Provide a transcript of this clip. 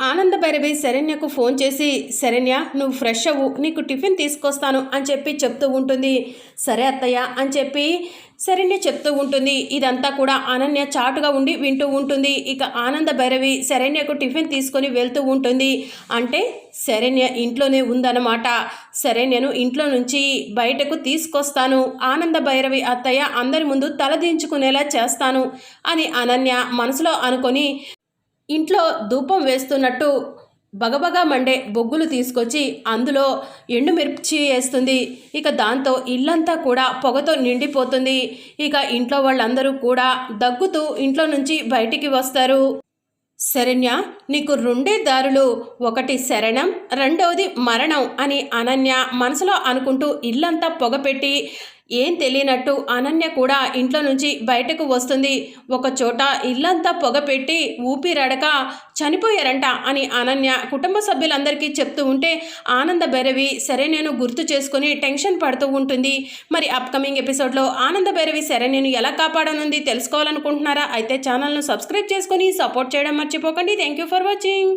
ఆనంద భైరవి శరణ్యకు ఫోన్ చేసి శరణ్య నువ్వు ఫ్రెష్ అవ్వు నీకు టిఫిన్ తీసుకొస్తాను అని చెప్పి చెప్తూ ఉంటుంది. సరే అత్తయ్య అని చెప్పి శరణ్య చెప్తూ ఉంటుంది. ఇదంతా కూడా అనన్య చాటుగా ఉండి వింటూ ఉంటుంది. ఇక ఆనంద భైరవి శరణ్యకు టిఫిన్ తీసుకొని వెళ్తూ ఉంటుంది. అంటే శరణ్య ఇంట్లోనే ఉందన్నమాట. శరణ్యను ఇంట్లో నుంచి బయటకు తీసుకొస్తాను. ఆనంద భైరవి అత్తయ్య అందరి ముందు తలదించుకునేలా చేస్తాను అని అనన్య మనసులో అనుకొని ఇంట్లో ధూపం వేస్తున్నట్టు బగబగా మండే బొగ్గులు తీసుకొచ్చి అందులో ఎండుమిర్చి వేస్తుంది. ఇక దాంతో ఇల్లంతా కూడా పొగతో నిండిపోతుంది. ఇక ఇంట్లో వాళ్ళందరూ కూడా దగ్గుతూ ఇంట్లో నుంచి బయటికి వస్తారు. శరణ్య నీకు రెండే దారులు. ఒకటి శరణం రెండవది మరణం అని అనన్య మనసులో అనుకుంటూ ఇల్లంతా పొగపెట్టి ఏం తెలియనట్టు అనన్య కూడా ఇంట్లో నుంచి బయటకు వస్తుంది. ఒక చోట ఇల్లంతా పొగపెట్టి ఊపిరడక చనిపోయారంట అని అనన్య కుటుంబ సభ్యులందరికీ చెప్తూ ఉంటే ఆనంద భైరవి సరే నేను గుర్తు చేసుకుని టెన్షన్ పడుతూ ఉంటుంది. మరి అప్కమింగ్ ఎపిసోడ్లో ఆనంద భైరవి సరే నేను ఎలా కాపాడనుంది తెలుసుకోవాలనుకుంటున్నారా? అయితే ఛానల్ను సబ్స్క్రైబ్ చేసుకొని సపోర్ట్ చేయడం మర్చిపోకండి. Thank you for watching.